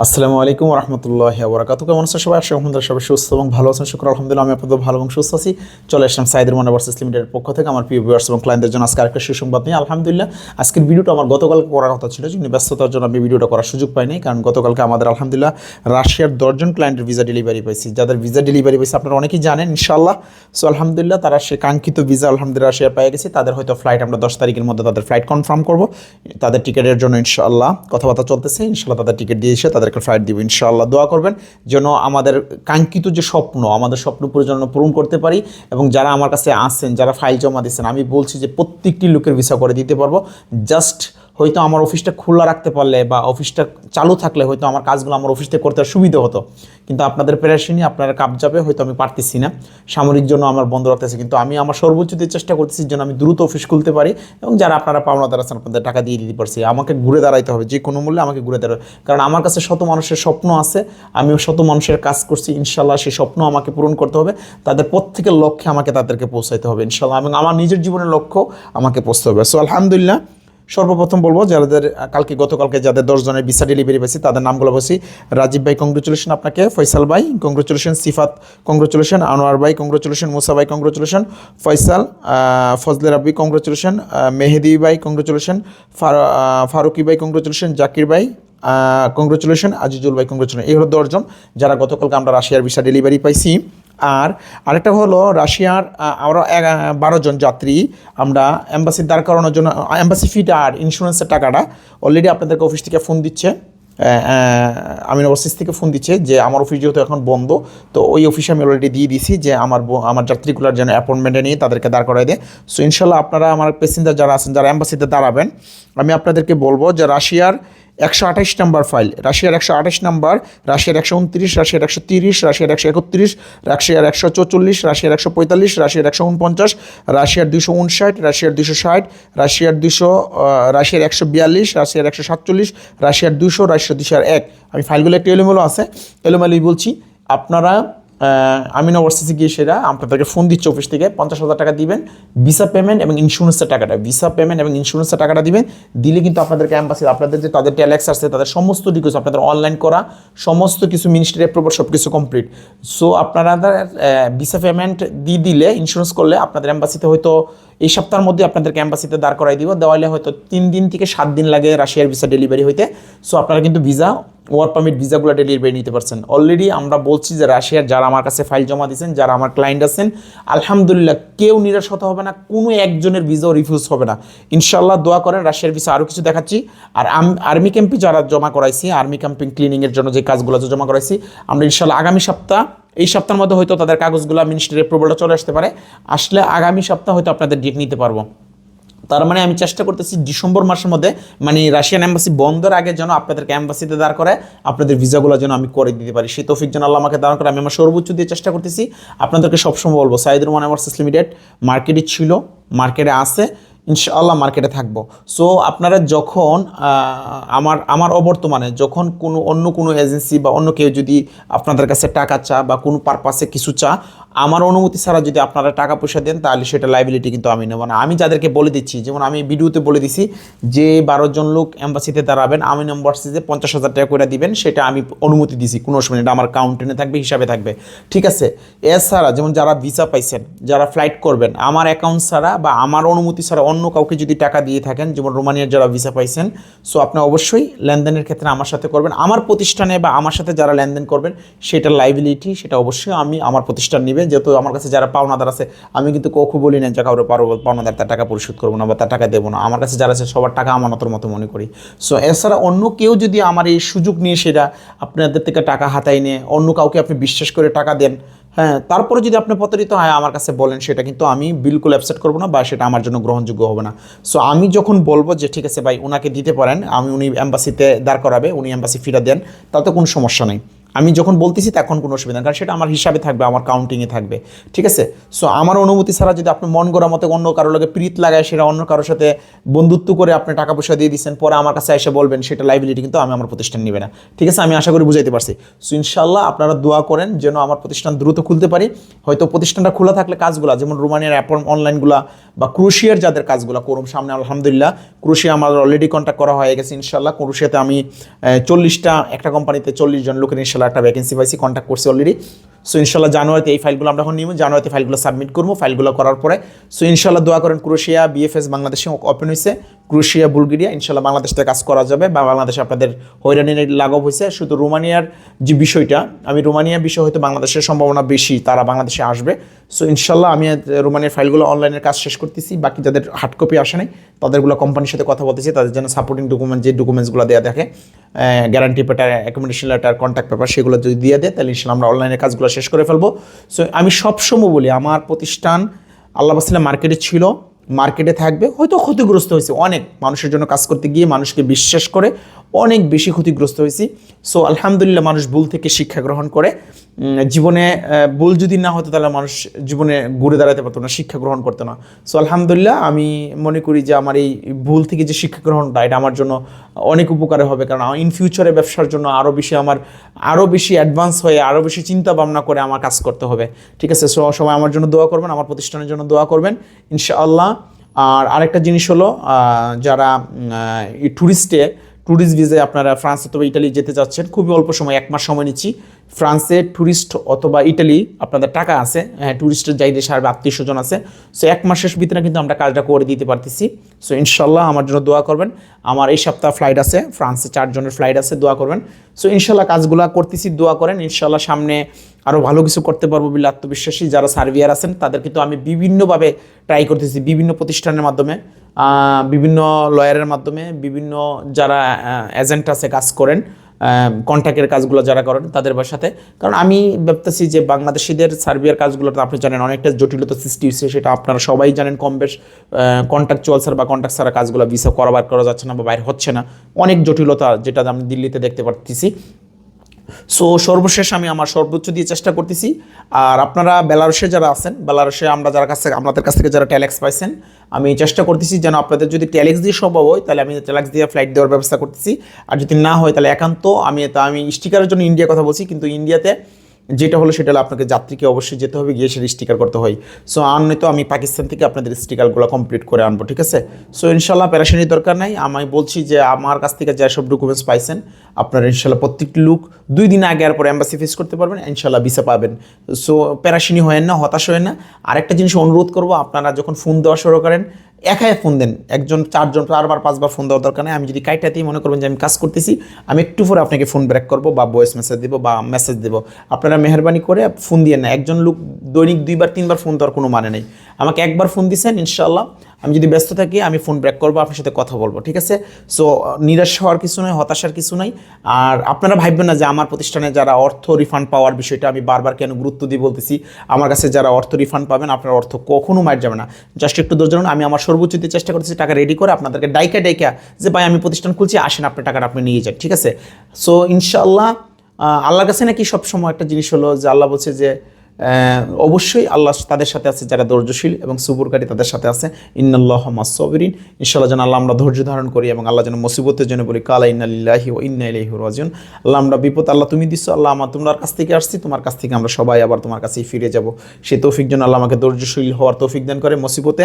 আসসালামু আলাইকুম রহমতুল্লাহ বরাকাত কেমন আছেন সবাই? আশা আলহামদুলিল্লাহ সবাই সুস্থ এবং ভালো আছেন। শুক্র আলহামদুলিল্লাহ, আমি আপনাদের ভালো এবং সুস্থ আছি। চলে আসলাম সাইদের মনে লিমিটেডের পক্ষ থেকে। আমার প্রিয় ভিউয়ার্স এবং ক্লায়েন্টদের জন্য আজকে আরেকটা সুসংবাদ নিয়ে। আলহামদুলিল্লাহ, আজকের ভিডিওটা আমার গতকালকে করার কথা ছিল কিন্তু ব্যস্ততার জন্য আমি ভিডিওটা করার সুযোগ পাইনি। কারণ গতকালকে আমাদের আলহামদুলিল্লাহ রাশিয়ার দশজন ক্লায়েন্টের ভিসা ডেলিভারি পাইছি। যাদের ভিসা ডেলিভারি পাইছে আপনারা অনেকেই জানেন ইনশাল্লাহ সো আলহামদুলিল্লাহ, তারা সে কাঙ্ক্ষিত ভিসা আলহামদুলিল্লাহ রাশিয়া পেয়ে গেছে। তাদের হয়তো ফ্লাইট আমরা দশ তারিখের মধ্যে তাদের ফ্লাইট কনফার্ম করব। তাদের টিকিটের জন্য ইনশাল্লাহ কথাবার্তা চলতেছে। ইনশাল্লাহ তাদের টিকিট দিয়ে এসে তাদেরকে ফ্লাইট দিব, ইনশাআল্লাহ। দোয়া করবেন যেন আমাদের কাঙ্ক্ষিত যে স্বপ্ন, আমাদের স্বপ্ন পরিচালনা পূরণ করতে পারি এবং যারা আমার কাছে আসছেন যারা ফাইল জমা দিচ্ছেন আমি বলছি যে প্রত্যেকটি লোকের ভিসা করে দিতে পারব। জাস্ট হয়তো আমার অফিসটা খোলা রাখতে পারলে বা অফিসটা চালু থাকলে হয়তো আমার কাজগুলো আমার অফিস থেকে করতে সুবিধা হতো। কিন্তু আপনাদের প্রেশানি, আপনারা কাপ যাবে, হয়তো আমি পারতেছি না। সামরিক জন্য আমার বন্ধ রাখতেছে, কিন্তু আমি আমার সর্বোচ্চ দিয়ে চেষ্টা করতেছি যেন আমি দ্রুত অফিস খুলতে পারি এবং যারা আপনারা পাওনাদার আছেন, আপনাদের টাকা দিয়ে দিতে পারছি। আমাকে ঘুরে দাঁড়াইতে হবে, যে কোনো মূল্যে আমাকে ঘুরে দাঁড়াবে। কারণ আমার কাছে শত মানুষের স্বপ্ন আছে, আমিও শত মানুষের কাজ করছি ইনশাল্লাহ সেই স্বপ্ন আমাকে পূরণ করতে হবে। তাদের প্রত্যেকের লক্ষ্যে আমাকে তাদেরকে পৌঁছাইতে হবে ইনশাল্লাহ এবং আমার নিজের জীবনের লক্ষ্য আমাকে পৌঁছতে হবে। সো আলহামদুলিল্লাহ সর্বপ্রথম বলব, যাদের কালকে, গতকালকে যাদের দশ জনের ভিসা ডেলিভারি পেয়েছি তাদের নামগুলো বলছি। রাজীব ভাই কংগ্রেচুলেশন আপনাকে। ফয়সাল ভাই কংগ্রেচুলেশন সিফাত কংগ্রেচুলেশন আনোয়ার ভাই কংগ্রেচুলেশন মুসা ভাই কংগ্রেচুলেশন ফয়সাল ফজলে রাব্বি কংগ্রেচুলেশন মেহেদি ভাই কংগ্রেচুলেশন ফারুকি ভাই কংগ্রেচুলেশন জাকির ভাই কংগ্রেচুলেশন আজিজুল ভাই কংগ্রেচুলেশন এই হলো দশজন, যারা গতকালকে আমরা রাশিয়ার ভিসা ডেলিভারি পাইছি। আর আরেকটা হলো রাশিয়ার আমরা বারো জন যাত্রী আমরা অ্যাম্বাসি দাঁড় করানোর জন্য অ্যাম্বাসি ফিট আর ইন্স্যুরেন্সের টাকাটা অলরেডি আপনাদেরকে অফিস থেকে ফোন দিচ্ছে। আমিন ওভারসিজ থেকে ফোন দিচ্ছে যে আমার অফিস যেহেতু এখন বন্ধ, তো ওই অফিসে আমি অলরেডি দিয়ে দিছি যে আমার আমার যাত্রীগুলোর যেন অ্যাপয়েন্টমেন্টে নিয়ে তাদেরকে দাঁড় করাই দেয়। সো ইনশাল্লাহ আপনারা আমার প্যাসেঞ্জার যারা আছেন, যারা অ্যাম্বাসিতে দাঁড়াবেন, আমি আপনাদেরকে বলব যে রাশিয়ার একশো আঠাশ নাম্বার ফাইল, রাশিয়ার একশো আঠাশ নাম্বার, রাশিয়ার একশো উনত্রিশ, রাশিয়ার একশো তিরিশ, রাশিয়ার একশো একত্রিশ, রাশিয়ার একশো চৌচল্লিশ, রাশিয়ার একশো পঁয়তাল্লিশ, রাশিয়ার একশো উনপঞ্চাশ, রাশিয়ার দুশো উনষাট, রাশিয়ার দুশো ষাট, রাশিয়ার দুশো রাশিয়ার একশো বিয়াল্লিশ, রাশিয়ার একশো সাতচল্লিশ, রাশিয়ার দুশো রাশিয়ার দুশো এক। আমি ফাইলগুলো একটু এলোমেলো আছে, এলোমেলোই বলছি। আপনারা আমিন ওভারসিসে গিয়ে সেরা আপনাদেরকে ফোন দিচ্ছে অফিস থেকে, পঞ্চাশ হাজার টাকা দিবেন ভিসা পেমেন্ট এবং ইন্স্যুরেন্সের টাকাটা। ভিসা পেমেন্ট এবং ইন্স্যুরেন্সের টাকাটা দিবেন, দিলে কিন্তু আপনাদেরকে অ্যাম্বাসি আপনাদের যে তাদের ট্যালেক্স আছে, তাদের সমস্ত ডিটেলস আপনাদের অনলাইন করা, সমস্ত কিছু মিনিস্ট্রি অ্যাপ্রুভাল সব কিছু কমপ্লিট সো আপনারা ভিসা পেমেন্ট দিয়ে দিলে ইন্স্যুরেন্স করলে আপনাদের অ্যাম্বাসিতে হয়তো এই সপ্তাহের মধ্যে আপনাদেরকে অ্যাম্বাসিতে দাঁড় করাই দিব। দেওয়ালে হয়তো তিন দিন থেকে সাত দিন লাগে রাশিয়ার ভিসা ডেলিভারি হইতে। সো আপনারা কিন্তু ভিসা ওয়ার্ক পারমিট ভিসাগুলো ডেলিভারি নিতে পারছেন। অলরেডি আমরা বলছি যে রাশিয়ার যারা আমার কাছে ফাইল জমা দিয়েছেন, যারা আমার ক্লায়েন্ট আছেন, আলহামদুলিল্লাহ কেউ নিরাশ হতে হবে না, কোনো একজনের ভিসাও রিফিউজ হবে না। ইনশাল্লাহ দোয়া করেন, রাশিয়ার ভিসা আরও কিছু দেখাচ্ছি। আর আর্মি ক্যাম্পে যারা জমা করাইছি আর্মি ক্যাম্পিং ক্লিনিংয়ের জন্য যে কাজগুলো আছে জমা করাইছি, আমরা ইনশাল্লাহ আগামী সপ্তাহ, এই সপ্তাহের মধ্যে হয়তো তাদের কাগজগুলো মিনিস্ট্রির অ্যাপ্রুভালটা চলে আসতে পারে। আসলে আগামী সপ্তাহ হয়তো আপনাদের ডেট নিতে পারব। তার মানে আমি চেষ্টা করতেছি ডিসেম্বর মাসের মধ্যে মানে রাশিয়ান অ্যাম্বাসি বন্ধের আগে যেন আপনাদেরকে এম্বাসিতে দাঁড় করে আপনাদের ভিসাগুলো যেন আমি করে দিতে পারি। সেই তৌফিক যেন আল্লাহ আমাকে দাঁড় করে আমি আমার সর্বোচ্চ দিয়ে চেষ্টা করতেছি। আপনাদেরকে সবসময় বলব, সাইদুর রহমান এমার্সিস লিমিটেড মার্কেটে ছিল মার্কেটে আছে। ইনশাআল্লাহ মার্কেটে থাকব। সো আপনারা যখন আমার আমার অবর্তমানে যখন কোনো অন্য কোনো এজেন্সি বা অন্য কেউ যদি আপনাদের কাছে টাকা চা বা কোনো পারপাসে কিছু চা আমার অনুমতি ছাড়া যদি আপনারা টাকা পয়সা দেন তাহলে সেটা লাইবিলিটি কিন্তু আমি নেব না। আমি যাদেরকে বলে দিচ্ছি যেমন আমি ভিডিওতে বলে দিছি যে বারো জন লোক এম্বাসিতে দাঁড়াবেন আমি এম্বাসিতে পঞ্চাশ হাজার টাকা করে দিবেন সেটা আমি অনুমতি দিছি কোনো নেই, এটা আমার কাউন্টেনে থাকবে হিসাবে থাকবে। ঠিক আছে? এছাড়া যেমন যারা ভিসা পাইছেন যারা ফ্লাইট করবেন আমার অ্যাকাউন্ট ছাড়া বা আমার অনুমতি ছাড়া অন্য কাউকে যদি টাকা দিয়ে থাকেন, যেমন রোমানিয়ার যারা ভিসা পাইছেন সো আপনি অবশ্যই লেনদেনের ক্ষেত্রে আমার সাথে করবেন। আমার প্রতিষ্ঠানে বা আমার সাথে যারা লেনদেন করবেন, সেটা লাইবিলিটি সেটা অবশ্যই আমি আমার প্রতিষ্ঠান নেবে। যেহেতু আমার কাছে যারা পাওনাদার আছে, আমি কিন্তু কখনো বলি না যে কারও পারো, পাওনাদার তার টাকা পরিশোধ করব না বা তার টাকা দেবো না। আমার কাছে যারা আছে, সবার টাকা আমানতের মতো মনে করি। সো এছাড়া অন্য কেউ যদি আমার এই সুযোগ নিয়ে সেটা আপনাদের থেকে টাকা হাতায় নিয়ে, অন্য কাউকে আপনি বিশ্বাস করে টাকা দেন হ্যাঁ তারপরে যদি আপনি প্রতারিত হয়, আমার কাছে বলেন, সেটা কিন্তু আমি বিলকুল অ্যাপসেট করব না বা সেটা আমার জন্য গ্রহণযোগ্য হবে না। সো আমি যখন বলব যে, ঠিক আছে ভাই ওনাকে দিতে পারেন, আমি উনি অ্যাম্বাসিতে দাঁড় করাবে, উনি অ্যাম্বাসি ফিরা দেন, তাতে কোনো সমস্যা নেই। আমি যখন বলতেছি তখন কোনো অসুবিধা নেই, কারণ সেটা আমার হিসাবে থাকবে, আমার কাউন্টিংয়ে থাকবে, ঠিক আছে? সো আমার অনুমতি ছাড়া যদি আপনি মন গড়া মতে অন্য কারোর লগে প্রীত লাগায়, সেটা অন্য কারোর সাথে বন্ধুত্ব করে আপনি টাকা পয়সা দিয়ে দিচ্ছেন পরে আমার কাছে এসে বলবেন, সেটা লাইবিলিটি কিন্তু আমি আমার প্রতিষ্ঠান নেবে না, ঠিক আছে? আমি আশা করি বুঝাইতে পারছি। সো ইনশাল্লাহ আপনারা দোয়া করেন যেন আমার প্রতিষ্ঠান দ্রুত খুলতে পারি। হয়তো প্রতিষ্ঠানটা খোলা থাকলে কাজগুলো, যেমন রোমানিয়ার অ্যাপ অনলাইনগুলা বা ক্রুশিয়ার যাদের কাজগুলো করুম, সামনে আলহামদুলিল্লাহ ক্রুশিয়া আমার অলরেডি কন্ট্যাক্ট করা হয়ে গেছে ইনশাল্লাহ ক্রুশিয়াতে আমি চল্লিশটা, একটা কোম্পানিতে চল্লিশ জন লোকের ইনশাল্লাহ একটা ভ্যাকেন্সি পাইছি কন্ট্যাক্ট করছি অলরেডি সো ইনশাল্লাহ জানুয়ারিতে এই ফাইলগুলো আমরা এখন নিব। জানুয়ারিতে ফাইলগুলো সাবমিট করব। ফাইলগুলো করার পরে সো ইনশাল্লাহ দোয়া করেন ক্রোশিয়া বিএফএস বাংলাদেশে ওপেন হয়েছে ক্রোশিয়া বুলগেরিয়া ইনশাল্লাহ বাংলাদেশ থেকে কাজ করা যাবে বা বাংলাদেশে আপনাদের হয়রানির লাঘব হয়েছে শুধু রোমানিয়ার যে বিষয়টা, আমি রোমানিয়ার বিষয় হয়তো বাংলাদেশের সম্ভাবনা বেশি, তারা বাংলাদেশে আসবে। সো ইনশাল্লাহ আমি রোমানিয়ার ফাইলগুলো অনলাইনের কাজ শেষ করতেছি। বাকি যাদের হার্ড কপি আসে নাই তাদেরগুলো কোম্পানির সাথে কথা বলতেছি, তাদের জন্য সাপোর্টিং ডকুমেন্ট যে ডকুমেন্টসগুলো দেওয়া থাকে গ্যারান্টি পেটার অ্যাকোমোডেশন লেটার কন্ট্যাক্ট পেপার সেগুলো যদি দিয়ে দেয়, তাহলে ইনশাল্লাহ আমরা অনলাইনে কাজগুলো শেষ করে ফেলব। সো আমি সবসময় বলি, আমার প্রতিষ্ঠান আল্লাহ মার্কেটে ছিল মার্কেটে থাকবে, হয়তো ক্ষতিগ্রস্ত হয়েছে। অনেক মানুষের জন্য কাজ করতে গিয়ে মানুষকে বিশ্বাস করে অনেক বেশি ক্ষতিগ্রস্ত হয়েছি। সো আলহামদুলিল্লাহ মানুষ ভুল থেকে শিক্ষা গ্রহণ করে। জীবনে ভুল যদি না হতো তাহলে মানুষ জীবনে ঘুরে দাঁড়াতে পারতো না, শিক্ষা গ্রহণ করতো না। সো আলহামদুলিল্লাহ আমি মনে করি যে আমার এই ভুল থেকে যে শিক্ষা গ্রহণটা, এটা আমার জন্য অনেক উপকারে হবে। কারণ ইন ফিউচারে ব্যবসার জন্য আরও বেশি আমার আরও বেশি অ্যাডভান্স হয়ে আরও বেশি চিন্তা ভাবনা করে আমার কাজ করতে হবে। ঠিক আছে? সো সবাই আমার জন্য দোয়া করবেন, আমার প্রতিষ্ঠানের জন্য দোয়া করবেন। ইনশাআল্লাহ আর আরেকটা জিনিস হলো যারা ট্যুরিস্টে ট্যুরিস্ট ভিসায় আপনারা ফ্রান্স অথবা ইটালি যেতে চাচ্ছেন, খুবই অল্প সময়, এক মাস সময় নিচ্ছি। ফ্রান্সে ট্যুরিস্ট অথবা ইটালি আপনাদের টাকা আছে হ্যাঁ ট্যুরিস্টের যাই দেশে আর আত্মীয় স্বজন আছে। সো এক মাসের ভিতরে কিন্তু আমরা কাজটা করে দিতে পারতেছি। সো ইনশাল্লাহ আমার জন্য দোয়া করবেন। আমার এই সপ্তাহ ফ্লাইট আছে ফ্রান্সে চারজনের ফ্লাইট আছে, দোয়া করবেন। সো ইনশাল্লাহ কাজগুলো করতেছি, দোয়া করেন। ইনশাল্লাহ সামনে আরও ভালো কিছু করতে পারব বলে আত্মবিশ্বাসী যারা সার্ভিয়ার আছেন তাদের কিন্তু আমি বিভিন্নভাবে ট্রাই করতেছি, বিভিন্ন প্রতিষ্ঠানের মাধ্যমে। বিভিন্ন লয়ারের মাধ্যমে বিভিন্ন যারা এজেন্ট আছে কাজ করেন কন্ট্যাক্টের কাজগুলো যারা করেন তাদের সাথে। কারণ আমি ভাবতেছি যে বাংলাদেশিদের সার্বিয়ার কাজগুলো তো আপনি জানেন অনেকটা জটিলতা সৃষ্টি হয়েছে, সেটা আপনারা সবাই জানেন কম বেশ কন্ট্যাক্টচুয়াল স্যার বা কন্ট্যাক্ট ছাড়া কাজগুলো ভিসা করাবার করা যাচ্ছে না বা বাইরে হচ্ছে না। অনেক জটিলতা যেটা আমি দিল্লিতে দেখতে পারতেছি। সো সর্বশেষ আমি আমার সর্বোচ্চ দিয়ে চেষ্টা করতেছি। আর আপনারা বেলারসে যারা আছেন বেলারসে আমরা যারা কাছ থেকে, আপনাদের কাছ থেকে যারা ট্যালেক্স পাইছেন, আমি চেষ্টা করতেছি যেন আপনাদের যদি ট্যালেক্স দিয়ে সম্ভব হয়, তাহলে আমি ট্যালেক্স দিয়ে ফ্লাইট দেওয়ার ব্যবস্থা করতেছি। আর যদি না হয়, তাহলে একান্ত আমি তা, আমি স্টিকারের জন্য ইন্ডিয়া কথা বলছি, কিন্তু ইন্ডিয়াতে যেটা হলো সেটা হলো আপনাকে যাত্রীকে অবশ্যই যেতে হবে, গিয়ে সেটা স্টিকার করতে হয়। সো আর নয়তো আমি পাকিস্তান থেকে আপনাদের স্টিকারগুলো কমপ্লিট করে আনব, ঠিক আছে? সো ইনশাল্লাহ প্যারাশানির দরকার নাই। আমি বলছি যে আমার কাছ থেকে যেসব ডকুমেন্টস পাইছেন, আপনারা ইনশাল্লাহ প্রত্যেকটি লুক দুই দিন আগে আর পরে অ্যাম্বাসি ফেস করতে পারবেন ইনশাল্লাহ ভিসা পাবেন। সো প্যারাশানি হয় না, হতাশ হয় না। আরেকটা জিনিস অনুরোধ করব, আপনারা যখন ফোন দেওয়া শুরু করেন একাই ফোন দেন। একজন, চারজন, চারবার, পাঁচবার ফোন দেওয়ার দরকার নেই। আমি যদি কাইটাতেই মনে করবেন যে আমি কাজ করতেছি, আমি একটু পরে আপনাকে ফোন ব্রেক করব বা ভয়েস মেসেজ দেবো বা মেসেজ দেবো। আপনারা মেহরবানি করে ফোন দিয়ে না একজন লোক দৈনিক দুইবার, তিনবার ফোন দেওয়ার কোনো মানে নেই। আমাকে একবার ফোন দিয়েছেন ইনশাল্লাহ আমি যদি ব্যস্ত থাকি, আমি ফোন ব্রেক করব, আপনার সাথে কথা বলব, ঠিক আছে? সো নিরাশ হওয়ার কিছু নয় হতাশার কিছু নাই। আর আপনারা ভাববেন না যে আমার প্রতিষ্ঠানে যারা অর্থ রিফান্ড পাওয়ার বিষয়টা আমি বারবার কেন গুরুত্ব দিয়ে বলতেছি। আমার কাছে যারা অর্থ রিফান্ড পাবেন, আপনার অর্থ কখনো মার যাবে না। জাস্ট একটু ধরুন, আমি আমার সর্বোচ্চ দিয়ে চেষ্টা করতেছি, টাকা রেডি করে আপনাদেরকে ডাইকা ডাইকা যে, ভাই, আমি প্রতিষ্ঠান খুলছি, আসেন, আপনার টাকাটা আপনি নিয়ে যান ঠিক আছে? সো ইনশাল্লাহ আল্লাহর কাছে নাকি সবসময় একটা জিনিস হলো যে, আল্লাহ বলছে যে অবশ্যই আল্লাহ তাদের সাথে আছে যারা ধৈর্যশীল এবং সুবুরকারী তাদের সাথে আছে। ইন্নাল্লাহ মাসবিরিন ইনশাল্লাহ যেন আল্লাহ আমরা ধৈর্য ধারণ করি এবং আল্লাহ যেন মুসিবতের জন্য বলি, কালা ইন্নালিল্লাহি ও ইন্না ইলাইহি রাজিউন। আল্লাহ আমরা বিপদ আল্লাহ তুমি দিচ্ছ আল্লাহ আমার তোমার কাছ থেকে আসছি, তোমার কাছ থেকে আমরা সবাই আবার তোমার কাছেই ফিরে যাব। সেই তৌফিক যেন আল্লাহ আমাকে ধৈর্যশীল হওয়ার তৌফিক দান করে মুসিবতে।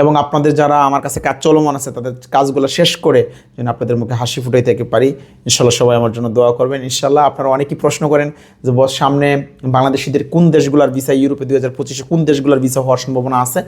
এবং আপনাদের যারা আমার কাছে কাজ চলমান আছে, তাদের কাজগুলো শেষ করে যেন আপনাদের মুখে হাসি ফুটাই থেকে পারি। ইনশাল্লাহ সবাই আমার জন্য দোয়া করবেন। ইনশাল্লাহ আপনারা অনেকেই প্রশ্ন করেন যে সামনে বাংলাদেশিদের কোন দেশগুলোর ভিসা ইউরোপে দুই হাজার পঁচিশে কোন দেশগুলোর ভিসা হওয়ার সম্ভাবনা আছে?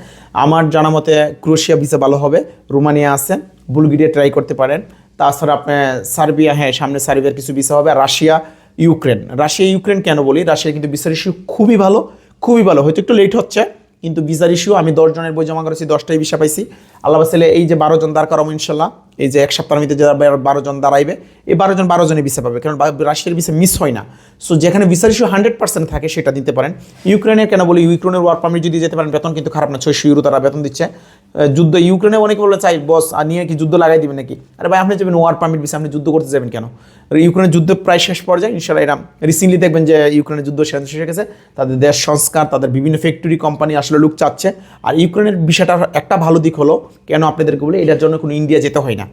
আমার জানা মতে ক্রোয়েশিয়া ভিসা ভালো হবে, রোমানিয়া আছে, বুলগেরিয়া ট্রাই করতে পারেন। তাছাড়া আপনি সার্বিয়া হ্যাঁ সামনে সার্বিয়ার কিছু ভিসা হবে, রাশিয়া, ইউক্রেন। রাশিয়া, ইউক্রেন কেন বলি? রাশিয়া কিন্তু ভিসার ইস্যু খুবই ভালো খুবই ভালো। হয়তো একটু লেট হচ্ছে, কিন্তু ভিসার ইস্যু আমি দশ জনের বই জমা করেছি দশটাই ভিসা পাইছি। আল্লাহ বাসালে এই যে বারো জন দাঁড় করাবো ইনশাল্লাহ। এই যে এক সপ্তাহের মধ্যে যারা বারো- জন দাঁড়াইবে, এই বারো জন বারো জনই ভিসা পাবে, কারণ রাশিয়ার ভিসা মিস হয় না। সো যেখানে ভিসার ইস্যু হান্ড্রেড পার্সেন্ট থাকে, সেটা দিতে পারেন। ইউক্রেনের কেন বলি, ইউক্রেনের ওয়ার্ক পারমিট যদি যেতে পারেন, বেতন কিন্তু খারাপ না, ছয়শো ইউরো তারা বেতন দিচ্ছে। যুদ্ধ, ইউক্রেনে অনেকে বলে চাই, বস, আর নিয়ে কি যুদ্ধ লাগাই দিবেন নাকি? আরে ভাই, আপনি যাবেন ওয়ার পারমিট বিষয়ে আপনি যুদ্ধ করতে যাবেন কেন? ইউক্রেনের যুদ্ধ প্রায় শেষ পর্যায়ে ইনশাল্লাহ এরা রিসেন্টলি দেখবেন যে ইউক্রেনের যুদ্ধ শেষ হয়ে গেছে। তাদের দেশ সংস্কার, তাদের বিভিন্ন ফ্যাক্টরি কোম্পানি আসলে লুক চাচ্ছে। আর ইউক্রেনের বিষয়টা একটা ভালো দিক হলো, কেন আপনাদেরকে বলে, এটার জন্য কোনো ইন্ডিয়া যেতে হয় না।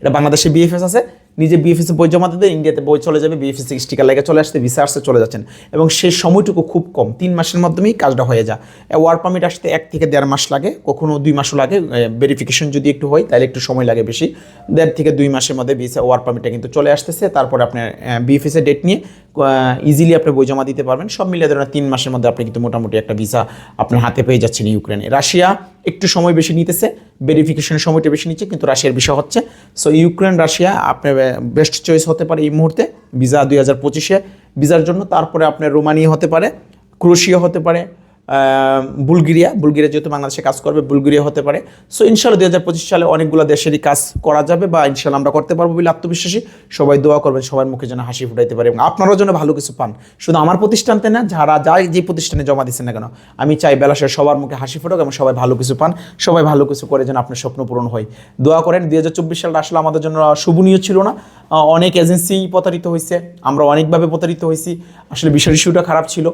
এটা বাংলাদেশে বিএফএস আছে নিজে বিএফএস বই জমা দিতে ইন্ডিয়াতে বই চলে যাবে বিএফএস স্টিকার লেগে চলে আসতে ভিসা আসতে চলে যাচ্ছেন। এবং সেই সময়টুকু খুব কম, তিন মাসের মাধ্যমেই কাজটা হয়ে যায়। ওয়ার পারমিট আসতে এক থেকে দেড় মাস লাগে কখনও দুই মাসও লাগে ভেরিফিকেশন যদি একটু হয়, তাহলে একটু সময় লাগে বেশি। দেড় থেকে দুই মাসের মধ্যে ভিসা ওয়ার পারমিটটা কিন্তু চলে আসতেছে, তারপরে আপনার বিএফএস ডেট নিয়ে ইজিলি আপনি বই জমা দিতে পারবেন। সব মিলিয়ে ধরেন তিন মাসের মধ্যে আপনি কিন্তু মোটামুটি একটা ভিসা আপনার হাতে পেয়ে যাচ্ছেন ইউক্রেনে। রাশিয়া একটু সময় বেশি নিতেছে ভেরিফিকেশনের সময়টা বেশি নিচ্ছে, কিন্তু রাশিয়ার বিষয় হচ্ছে সো ইউক্রেন রাশিয়া আপনার বেস্ট চয়েস হতে পারে এই মুহূর্তে ভিসা দুই হাজার পঁচিশে ভিসার জন্য, তারপরে আপনার রোমানিয়া হতে পারে, ক্রোশিয়া হতে পারে বুলগেরিয়া। বুলগেরিয়া যেহেতু বাংলাদেশে কাজ করবে, বুলগেরিয়া হতে পারে। সো ইনশাল্লাহ দুই হাজার পঁচিশ সালে অনেকগুলো দেশেরই কাজ করা যাবে বা ইনশাল্লাহ আমরা করতে পারব বলে আত্মবিশ্বাসী। সবাই দোয়া করবেন, সবার মুখে যেন হাসি ফুটাইতে পারে এবং আপনারাও যেন ভালো কিছু পান। শুধু আমার প্রতিষ্ঠানতে না, যারা যাই যে প্রতিষ্ঠানে জমা দিচ্ছেন না কেন, আমি চাই বেলাসের সবার মুখে হাসি ফুটুক এবং সবাই ভালো কিছু পান, সবাই ভালো কিছু করে যেন আপনার স্বপ্ন পূরণ হয়। দোয়া করেন, দুই হাজার চব্বিশ সালটা আসলে আমাদের জন্য শুভনীয় ছিল না। অনেক এজেন্সি প্রতারিত হয়েছে, আমরা অনেকভাবে প্রতারিত হয়েছি। আসলে বিষয় ইস্যুটা খারাপ ছিল।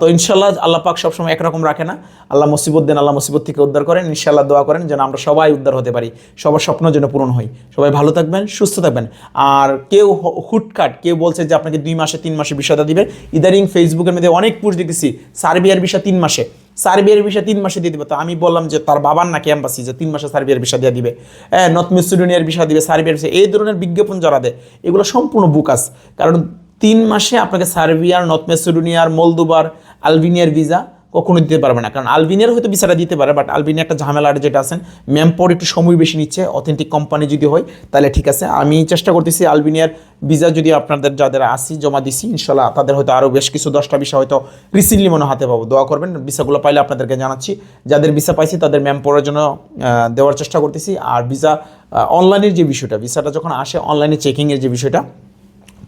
তো ইনশাল্লাহ আল্লাহ পাক সবসময় একরকম রাখে না। আল্লাহ মুসিবত দেন, আল্লাহ মুসিবত থেকে উদ্ধার করেন। ইনশাল্লাহ দোয়া করেন যেন আমরা সবাই উদ্ধার হতে পারি। সবার স্বপ্ন যেন পূরণ হয়। সবাই ভালো থাকবেন, সুস্থ থাকবেন। আর কেউ হুটকাট, কেউ বলছে যে আপনাকে দুই মাসে, তিন মাসে বিষয়টা দিবে। ইদারিং ফেসবুকের মধ্যে অনেক পুষ দেখতেছি, সার্বিয়ার বিষয় তিন মাসে। সার্বিয়ার বিষয় তিন মাসে দিয়ে দিবে। তো আমি বললাম যে তার বাবার নাকি অ্যাম্বাসি যে তিন মাসে সার্বিয়ার বিষয় দিয়ে দিবে। হ্যাঁ নর্থ মেসিডোনিয়ার বিষয় দিবে, সার্বিয়ার বিষয় এই ধরনের বিজ্ঞাপন যারা দেয়, এগুলো সম্পূর্ণ বুকাস কারণ তিন মাসে আপনাকে সার্বিয়ার, নর্থ মেসিডোনিয়ার মলদোবার আলবিনিয়ার ভিসা কখনো দিতে পারবে না। কারণ আলবিনিয়ার হয়তো ভিসাটা দিতে পারে, বাট আলবিনিয়া একটা ঝামেলার যেটা আছেন ম্যামপর একটু সময় বেশি নিচ্ছে, অথেন্টিক কোম্পানি যদি হয়, তাহলে ঠিক আছে। আমি চেষ্টা করতেছি আলবিনিয়ার ভিসা যদি আপনাদের যাদের আসি, জমা দিছি, ইনশাল্লাহ তাদের হয়তো আরও বেশ কিছু, দশটা ভিসা হয়তো রিসেন্টলি মনে হাতে পাবো। দোয়া করবেন, ভিসাগুলো পাইলে আপনাদেরকে জানাচ্ছি। যাদের ভিসা পাইছি, তাদের ম্যামপরের জন্য দেওয়ার চেষ্টা করতেছি। আর ভিসা অনলাইনের যে বিষয়টা, ভিসাটা যখন আসে অনলাইনে চেকিংয়ের যে বিষয়টা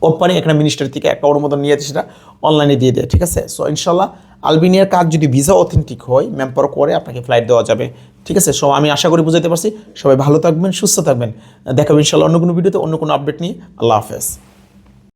কোম্পানি এখানে মিনিস্টার থেকে একটা অনুমোদন নিয়েছে সেটা অনলাইনে দিয়ে দেয়, ঠিক আছে? সো ইনশাল্লাহ আলবিনিয়ার কাজ যদি ভিসা অথেন্টিক হয় ম্যাম্পার করে আপনাকে ফ্লাইট দেওয়া যাবে, ঠিক আছে? সো আমি আশা করি বুঝাতে পারছি। সবাই ভালো থাকবেন, সুস্থ থাকবেন। দেখাবেন ইনশাল্লাহ অন্য কোনো ভিডিওতে অন্য কোনো আপডেট নিয়ে। আল্লাহ হাফেজ।